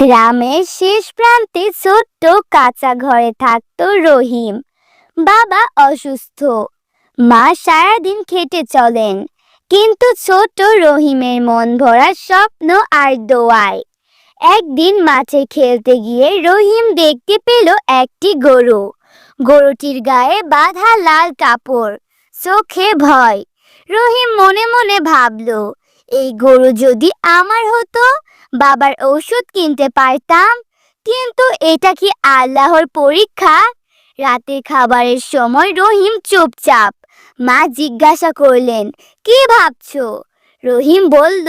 গ্রামের শেষ প্রান্তে ছোট্ট কাঁচা ঘরে থাকত রহিম। বাবা অসুস্থ। মা সারাদিন খেটে চলেন, কিন্তু ছোট রহিমের মন ভরা স্বপ্ন আর দোয়ায়। একদিন মাঠে খেলতে গিয়ে রহিম দেখতে পেল একটি গরু। গরুটির গায়ে বাঁধা লাল কাপড়, চোখে ভয়। রহিম মনে মনে ভাবল, এই গরু যদি আমার হতো বাবার ওষুধ কিনতে পারতাম। কিন্তু এটা কি আল্লাহর পরীক্ষা? রাতে খাবারের সময় রহিম চুপচাপ। মা জিজ্ঞাসা করলেন, কি ভাবছ? রহিম বলল,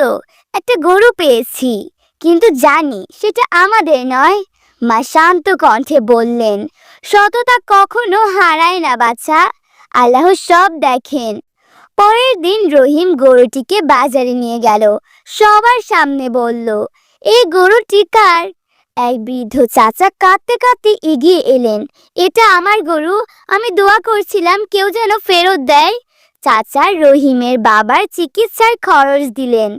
একটা গরু পেয়েছি, কিন্তু জানি সেটা আমাদের নয়। মা শান্ত কণ্ঠে বললেন, সততা কখনো হারায় না বাচ্চা আল্লাহ সব দেখেন। পরের দিন রহিম গরুটিকে বাজারে নিয়ে গেল। সবার সামনে বলল এই গরুটি কার? এক বৃদ্ধ চাচা কাঁদতে কাঁদতে এগিয়ে এলেন, এটা আমার গরু, আমি দোয়া করছিলাম কেউ যেন ফেরত দেয়। চাচা রহিমের বাবার চিকিৎসার খরচ দিলেন,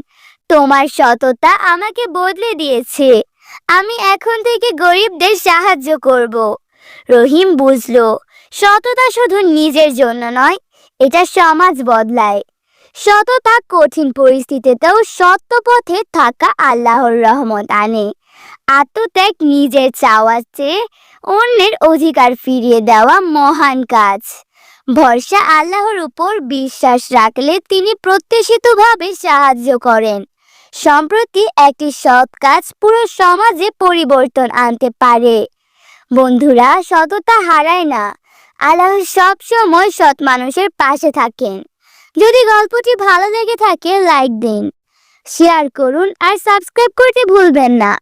তোমার সততা আমাকে বদলে দিয়েছে, আমি এখন থেকে গরিবদের সাহায্য করব। রহিম বুঝলো, সততা শুধু নিজের জন্য নয় এটা সমাজ বদলায়। সততা কঠিন পরিস্থিতিতেও সত্য পথে থাকা আল্লাহর রহমত আনে। আত্মত্যাগ নিজের চাওয়ার চেয়ে অন্যের অধিকার ফিরিয়ে দেওয়া মহান কাজ। ভরসা আল্লাহর উপর বিশ্বাস রাখলে তিনি প্রত্যাশিতভাবে সাহায্য করেন। সম্প্রতি একটি সৎ কাজ পুরো সমাজে পরিবর্তন আনতে পারে। বন্ধুরা, সততা হারায় না। আল্লাহ সব সময় সৎ মানুষের পাশে থাকেন। যদি গল্পটি ভালো লেগে থাকে লাইক দিন শেয়ার করুন আর সাবস্ক্রাইব করতে ভুলবেন না।